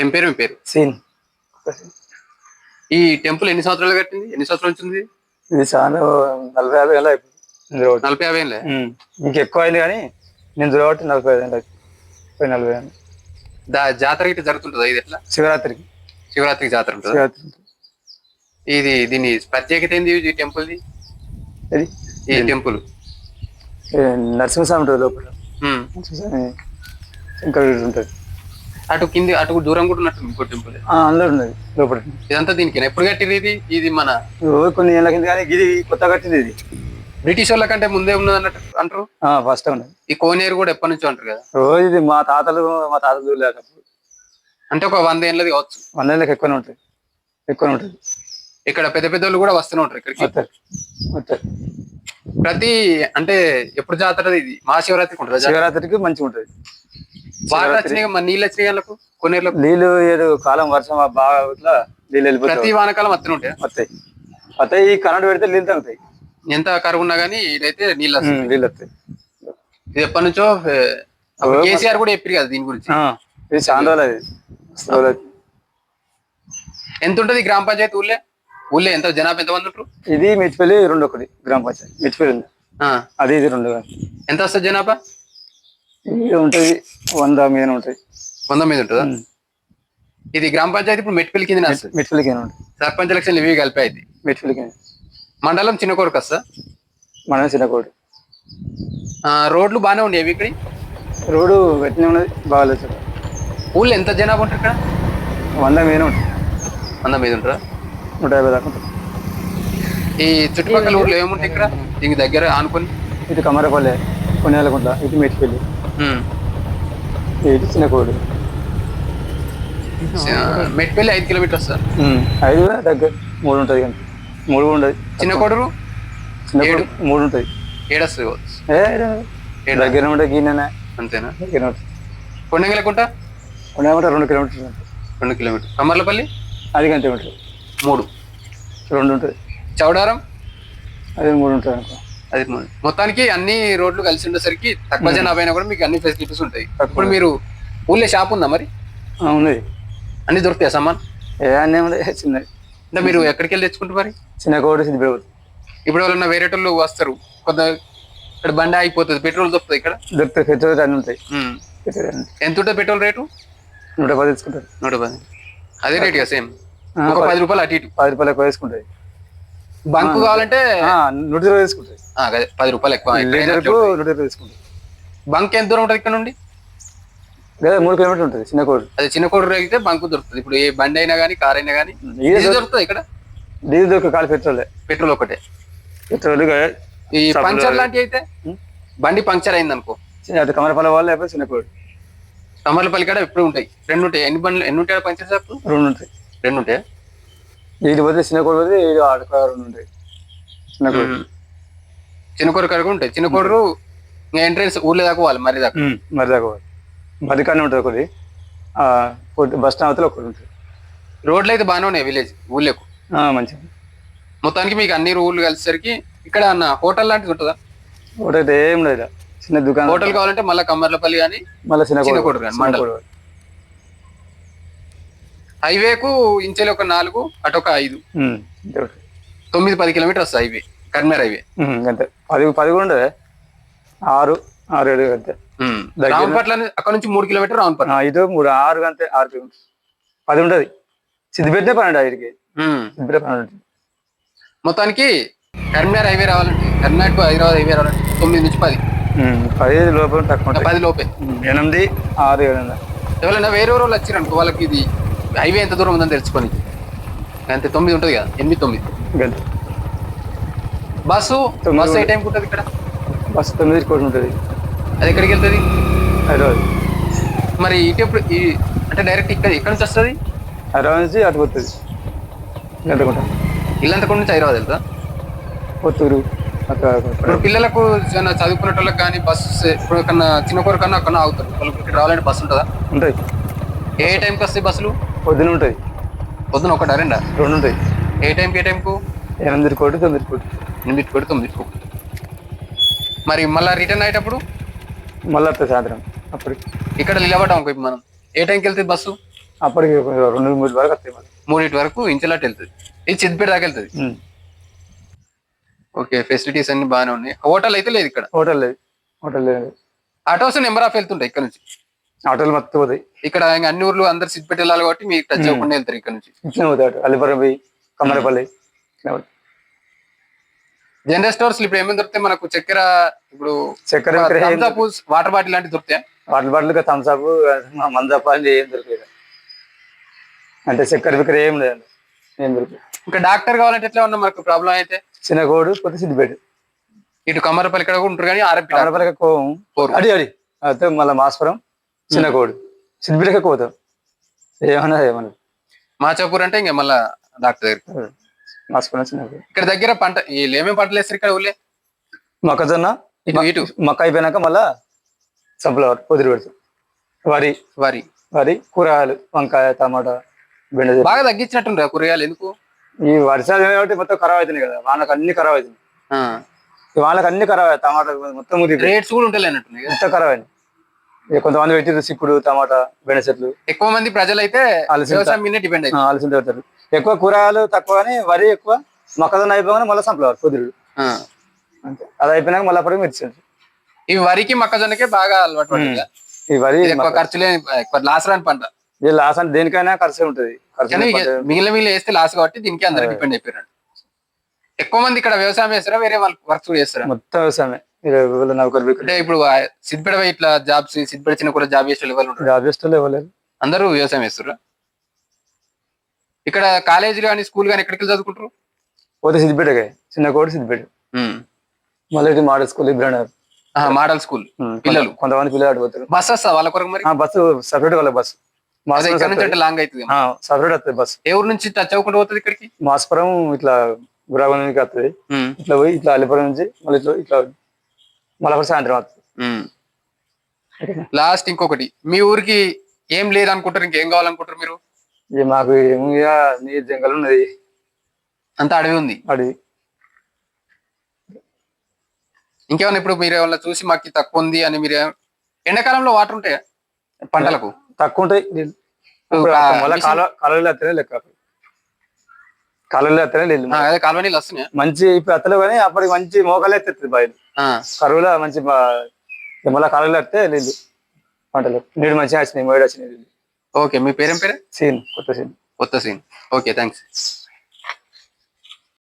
ఏం పేరు మీ పేరు? సీన్. ఈ టెంపుల్ ఎన్ని సంవత్సరాలు కట్టింది? ఎన్ని సంవత్సరాలు వచ్చింది ఇది చాలా నలభై యాభై ఏళ్ళు అయిపోయింది. నలభై యాభై ఏళ్ళే. ఇంక ఎక్కువ అయింది కానీ నేను చూడబట్టి నలభై ఐదు ఏళ్ళు అయిపోయింది. ముప్పై నలభై ఏళ్ళు. దా జాతర ఇట్లా జరుగుతుంటుందా ఇది ఎట్లా? శివరాత్రికి. శివరాత్రికి జాతర ఉంటుందా? శివరాత్రి ఇది దీని ప్రత్యేకత ఏంది ఈ టెంపుల్ ది ఇది ఈ టెంపుల్. నరసింహస్వామి ఉంటుంది లోపల. నరసింహస్వామి ఇంకా ఉంటుంది. అటు కింది అటు దూరం కూడా ఉన్నట్టు ఇంకో టెంపుల్ అందులో ఉన్నది లోపల ఇదంతా దీనికి ఎప్పుడు కట్టింది ఇది? ఇది మన కొన్ని ఏళ్ళ కింద కానీ ఇది కొత్త కట్టింది ఇది. బ్రిటిష్ వాళ్ళ కంటే ముందే ఉన్నది అన్నట్టు అంటారు? ఫస్ట్ ఉన్నది. ఈ కోనేరు కూడా ఎప్పటి నుంచో అంటారు కదా? రోజు ఇది మా తాతలు మా తాతలు చూడలేకప్పుడు అంటే ఒక వంద ఏళ్ళది కావచ్చు. వంద ఏళ్ళకి ఎక్కువనే ఉంటుంది. ఎక్కువనే ఉంటుంది. ఇక్కడ పెద్ద పెద్ద వాళ్ళు కూడా వస్తూనే ఉంటారు ఇక్కడికి. వస్తారు. వస్తారు. ప్రతి అంటే ఎప్పుడు జాతర ఇది? మహాశివరాత్రికి ఉంటుంది శివరాత్రికి మంచిగా ఉంటుంది. వచ్చినాయి మన నీళ్ళు వచ్చినాయి వాళ్ళకు కొనేరులకు నీళ్ళు ఏదో కాలం వర్షం బాగా ఇట్లా నీళ్ళు వెళ్ళిపోతాయి ప్రతి వానకాలం వస్తూనే ఉంటాయి? వస్తాయి. వస్తాయి ఈ కరెంట్ పెడితే నీళ్ళు తగ్గుతాయి ఎంత కరువు ఉన్నా కానీ ఇదైతే నీళ్ళు వస్తాయి. నీళ్ళు వస్తాయి. ఇది ఎప్పటి నుంచో కేసీఆర్ కూడా చెప్పారు కదా దీని గురించి. ఇది చాలా రోజులు అది. ఎంత ఉంటుంది గ్రామ పంచాయతీ ఊళ్ళే? ఊళ్ళే ఎంత జనాభా ఎంత మంది ఉంటారు? ఇది మెచ్చిపల్లి రెండు ఒకటి గ్రామ పంచాయతీ మెచ్చిపల్లి అది ఇది రెండు. ఎంత వస్తుంది జనాభా? ఇది ఉంటుంది వంద మీద ఉంటుంది వంద మీద ఉంటుందా? ఇది గ్రామ పంచాయతీ ఇప్పుడు మెట్పల్లి కింద మెచ్చిపల్లి కింద ఉంటుంది. సర్పంచ్ ఎలక్షన్ ఇవి కలిపి ఇది. మెచ్చిపల్లి కింద. మండలం చిన్న కోరిక వస్తా మన చిన్నకోటి రోడ్లు బాగానే ఉండేవి ఇక్కడ రోడ్డు గట్టినే ఉన్నది. బాగాలేదు సార్. ఊళ్ళో ఎంత జనాభా ఉంటారు ఇక్కడ? వంద మీద ఉంటుంది. వంద మీద ఉంటారా నూట యాభై దాకా ఉంటుంది. ఈ చుట్టుపక్కల ఊర్లో ఏముంటాయి ఇక్కడ? దీనికి దగ్గర ఆనుకొని? ఇటు కమరపల్లె కొనేలకుంట ఇటు మెచ్చిపల్లి ఇటు చిన్నకోటి ఆ, మెట్పల్లి ఐదు కిలోమీటర్స్ సార్. ఐదు కూడా దగ్గర. మూడు ఉంటుంది కానీ. మూడు కూడా ఉండదు చిన్న కొడరు? చిన్న మూడు ఉంటుంది. ఏడొస్తుంది కావచ్చు. ఏ దగ్గర ఉంటుంది గిన్నె అంతేనా? దగ్గర ఉంటుంది. కొండంగలకుంట? కొనేమంటే రెండు కిలోమీటర్లు ఉంటుంది. రెండు కిలోమీటర్. కమ్మర్లపల్లి అది గంటే ఉంటుంది. మూడు. రెండు ఉంటుంది. చౌడారం? అది మూడు ఉంటుంది అనుకో. అది మొత్తానికి అన్ని రోడ్లు కలిసి ఉండేసరికి తక్కువ జనాభా అయినా కూడా మీకు అన్ని ఫెసిలిటీస్ ఉంటాయి. ఇప్పుడు మీరు ఊళ్ళో షాప్ ఉందా మరి? ఉన్నది అన్ని దొరుకుతాయి సామాన్? ఏ అన్నీ ఉన్నాయి చిన్నది అంటే మీరు ఎక్కడికి వెళ్ళి తెచ్చుకుంటారు మరి? చిన్న కోటి సిద్ధిపోతుంది ఇప్పుడు ఎవరన్నా వేరే వాళ్ళు వస్తారు కొంత ఇక్కడ బండి అయిపోతుంది పెట్రోల్ దొరుకుతుంది ఇక్కడ? దొరుకుతాయి పెట్రోల్ అన్నీ ఉంటాయి. ఎంత ఉంటుంది పెట్రోల్ రేటు? నూట పది తీసుకుంటారు. నూట పది. అదే రేట్ కదా సేమ్. ఒక పది రూపాయలు అటు ఇటు. పది రూపాయలు ఎక్కువ తీసుకుంటాయి. బంకు కావాలంటే నూట ఇరవై అదే పది రూపాయలు ఎక్కువ లీటర్కు నూట ఇరవై. బంక్ ఎంత దూరం ఉంటుంది ఇక్కడ నుండి? లేదా మూడు కిలోమీటర్లు ఉంటుంది చిన్న కోడి. అదే చిన్న కోడూరు అయితే బంకు దొరుకుతుంది. ఇప్పుడు ఏ బండి అయినా కానీ కార్ అయినా కానీ ఇదే దొరుకుతుంది ఇక్కడ? డీజిల్ దొరికే కాలు పెట్రోలే. పెట్రోల్ ఒకటే. పెట్రోల్ ఈ పంచర్ లాంటివి అయితే? బండి పంక్చర్ అయింది అనుకో అది కమరపల్ల వాళ్ళు లేకపోతే చిన్న కోడి. కమర్లపల్లి కాడ ఎప్పుడు ఉంటాయి? రెండు ఉంటాయి. ఎన్ని బండ్లు ఎన్ని ఉంటాయి పంచర్ షాప్ రెండు ఉంటాయి. రెండు ఉంటాయి? ఇది పోతే చిన్న కోడి పోతే ఇది ఆడుకో రెండు ఉంటాయి. చిన్న కోడి. చిన్న కోరు కాడ కూడా ఉంటాయి చిన్న కోడరు ఇంకా ఎంట్రెన్స్ ఊర్లో దాకా పోవాలి మరి దాకా. మరి దాకా పోవాలి. మరి కానీ ఉంటుంది ఒకటి. బస్ స్టాండ్ అవతల ఒకటి ఉంటుంది. రోడ్లు అయితే బాగానే ఉన్నాయి విలేజ్ ఊళ్ళకు మంచిది మొత్తానికి మీకు అన్ని ఊర్లు కలిసేసరికి ఇక్కడ అన్న హోటల్ లాంటిది ఉంటుందా? ఒకటి ఏం లేదు. చిన్న దుకాణం. హోటల్ కావాలంటే మళ్ళీ కమ్మర్లపల్లి కానీ మళ్ళీ చిన్న చిన్న కోడి కోడి కానీ మండలం. హైవేకు ఇంచెలు ఒక నాలుగు అటు ఒక ఐదు. తొమ్మిది పది కిలోమీటర్స్ వస్తాయి హైవే. కర్మేర్ హైవే ఉమ్, అంతే. పది పది కూడా ఉండదు ఆరు ఆరు ఏడు అంతే. రామపట్ల అక్కడ నుంచి మూడు కిలోమీటర్ రామపట్ల ఇటు మూడు ఆరు అంతే ఆరు కిలోమీటర్స్ పది ఉంటుంది సిద్దిపేటనే పన్నెండు ఐదుకి. సిద్దిపేట పన్నెండు మొత్తానికి కర్మేర్ హైవే రావాలంటే కర్ణాటక టు హైదరాబాద్ హైవే రావాలంటే తొమ్మిది నుంచి పది. పదిహేను లోపల తక్కువ పది లోపే. ఎనిమిది ఆరు ఏడు. ఎవరైనా వేరే వాళ్ళు వచ్చారు అనుకో వాళ్ళకి ఇది హైవే ఎంత దూరం ఉందని తెలుసుకొని. అంతే తొమ్మిది ఉంటుంది కదా ఎనిమిది తొమ్మిది. బస్సు? బస్సు ఏ టైంకి ఉంటుంది ఇక్కడ? బస్సు తొమ్మిది కోటి ఉంటుంది. అది ఎక్కడికి వెళ్తుంది? హైదరాబాద్. మరి ఇటు ఎప్పుడు ఈ అంటే డైరెక్ట్ ఇక్కడ ఇక్కడ నుంచి వస్తుంది? హైదరాబాద్ నుంచి అటు పోతుంది. గంటకుంట. ఇల్లంతకుండా నుంచి? హైదరాబాద్ వెళ్తా? అక్కడ ఇప్పుడు పిల్లలకు చదువుకునే వాళ్ళకి కానీ బస్సు ఇప్పుడు కన్నా చిన్న కూర కన్నా అక్కడ ఆగుతారు. వాళ్ళకి రావాలంటే బస్సు ఉంటుందా? ఉంటాయి. ఏ టైంకి వస్తాయి బస్సులు? పొద్దున ఉంటాయి. పొద్దున ఒకటి రెండా? రెండు ఉంటాయి. ఏ టైంకి ఏ టైంకు? ఎనిమిది కోటి తొమ్మిది కోటి కొడి తొమ్మిది కొడి మరి మళ్ళీ రిటర్న్ అయ్యేటప్పుడు? మళ్ళీ సాయంత్రం అప్పటికి. ఇక్కడ నిలబడ్డాం ఇప్పుడు మనం. ఏ టైంకి వెళ్తుంది బస్సు? అప్పటికి ఒక రెండు మూడు వరకు వస్తాయి మళ్ళీ. మూడింటి వరకు ఇంచలాట్ వెళ్తుంది. ఇది సిద్దిపేట దాకా వెళ్తుంది. ఓకే ఫెసిలిటీస్ అన్ని బాగానే ఉన్నాయి. హోటల్ అయితే లేదు ఇక్కడ? హోటల్ లేదు హోటల్ లేదు. ఆటోస్ నెంబర్ ఆఫ్ వెళ్తుంటాయి ఇక్కడ నుంచి. ఆటోలు మొత్తం పోతాయి. ఇక్కడ ఇంకా అన్ని ఊర్లు అందరు సిద్దిపేట వెళ్ళాలి కాబట్టి మీకు టచ్ అవ్వకుండా వెళ్తారు ఇక్కడ నుంచి. ఇట్లా పోతాయి అల్లిపురం పోయి పోతాయి. జనరల్ స్టోర్స్ ఇప్పుడు ఏమేమి దొరుకుతాయి? మనకు చక్కెర ఇప్పుడు చక్కెర వాటర్ బాటిల్ లాంటివి దొరుకుతాయి? వాటర్ బాటిల్ థమ్స్అప్ మందప్ప అని ఏం దొరికేది అంటే చక్కెర విక్రయం ఏం లేదండి ఏం దొరికేది ఇంకా డాక్టర్ కావాలంటే ఎట్లా ఉన్నా మనకు ప్రాబ్లం అయితే? చిన్న కోడు కొద్ది సిద్దిపేట. ఇటు కమ్మరపల్లి ఇక్కడ కూడా ఉంటారు కానీ ఆర్ఎంపీ కోరు. అడి అడి. అయితే మళ్ళీ మాస్పురం చిన్న కోడు సిద్దిపేటకి పోతాం. ఏమన్నా ఏమన్నా. మాచాపూర్ అంటే ఇంకా మళ్ళా డాక్టర్ దగ్గర ఇక్కడ దగ్గర పంట ఏమేమి పంటలు వేస్తారు ఇక్కడ ఊళ్ళే మొక్కజొన్న ఇటు ఇటు. మక్క అయిపోయినాక మళ్ళా సన్ఫ్లవర్ పొదిరి పెడతాం. వరి వరి. వరి కూరగాయలు వంకాయ టమాటా బెండకాయ బాగా తగ్గించినట్టుండ్రు కూరగాయలు ఎందుకు? ఈ వర్షాలు కాబట్టి మొత్తం ఖరాబ్ అవుతున్నాయి కదా వాళ్ళకి అన్ని ఖరాబ్ అవుతున్నాయి. ఈ వాళ్ళకి అన్ని ఖరాబ్ అయ్యాయి టమాటా మొత్తం రేట్స్ కూడా ఉంటాయి అన్నట్టు మొత్తం ఖరాబ్ ఇక కొంతమంది పెట్టిరు సిక్కుడు టమాటా బెండ చెట్లు. ఎక్కువ మంది ప్రజలు అయితే మీదే డిపెండ్ అవుతుంది పెడతారు. ఎక్కువ కూరగాయలు తక్కువ కానీ వరి ఎక్కువ మొక్కజొన్న అయిపోగానే మళ్ళీ ఆ. అంతే. అది అయిపోయినాక మళ్ళీ అప్పటికి మిర్చి ఈ వరికి మొక్కజొన్నకే బాగా అలవాటు ఈ వరి ఇది ఎక్కువ ఖర్చు లేని ఎక్కువ లాస్ రాని పంట. ఈ లాస్ అంటే దేనికైనా ఖర్చు ఉంటుంది. మిగిలిన మిగిలిన వేస్తే లాస్ కాబట్టి దీనికి అందరు డిపెండ్ అయిపోయినాడు ఎక్కువ మంది ఇక్కడ వ్యవసాయం చేస్తారా వేరే వాళ్ళు వర్క్ చేస్తారా? మొత్తం వ్యవసాయమే. అంటే ఇప్పుడు పోయి ఇట్లా జాబ్స్ సిద్దిపేట చిన్న కూడా జాబ్ చేసే వాళ్ళు జాబ్ ఇవ్వలేదు అందరూ వ్యవసాయం చేస్తారు? ఇక్కడ కాలేజీ కానీ స్కూల్ కానీ ఎక్కడికి చదువుకుంటారు? పోతే సిద్దిపేటకే చిన్న కోటి సిద్దిపేట. మళ్ళీ ఇటు model school Ibrahim model school. పిల్లలు. కొంతమంది పిల్లలు ఆడిపోతారు బస్ వస్తా వాళ్ళ కొరకు మరి? బస్సు సపరేట్ వాళ్ళ బస్సు. ఇక్కడ నుంచి అంటే లాంగ్ అవుతుంది. సపరేట్ వస్తుంది బస్సు. ఏ ఊరు నుంచి టచ్ అవ్వకుండా పోతుంది ఇక్కడికి? మాస్పురం ఇట్లా గురాగం నుంచి వస్తుంది. ఇట్లా పోయి ఇట్లా అల్లిపురం నుంచి మళ్ళీ ఇట్లా ఇట్లా మళ్ళీ సాయంత్రం వస్తుంది. లాస్ట్ ఇంకొకటి. మీ ఊరికి ఏం లేదు అనుకుంటారు ఇంకేం కావాలనుకుంటారు మీరు? ఇక మాకు ఏముగా నీరు జంగలు ఉన్నది. అంత అడవి ఉంది. అడవి. ఇంకేమన్నా ఇప్పుడు మీరు ఏమన్నా చూసి మాకు ఇది తక్కువ ఉంది అని మీరు ఎండాకాలంలో వాటర్ ఉంటాయా? పంటలకు? తక్కువ ఉంటాయి. కాలువలు లెక్క కాలువలు నీళ్ళు. అదే కాలువ నీళ్ళు వస్తున్నాయా? మంచి ఇప్పుడు కానీ అప్పటికి మంచి మోకాలు ఎత్తుంది బయలు. కరువులో మంచి మళ్ళీ కాలువలు వస్తే నీళ్ళు. పంటలు. నీళ్ళు మంచిగా వచ్చినాయి మోయడు వచ్చినాయి ఓకే మీ పేరేం పేరు? సీన్ కొత్త సీన్ కొత్త సీన్ ఓకే థ్యాంక్స్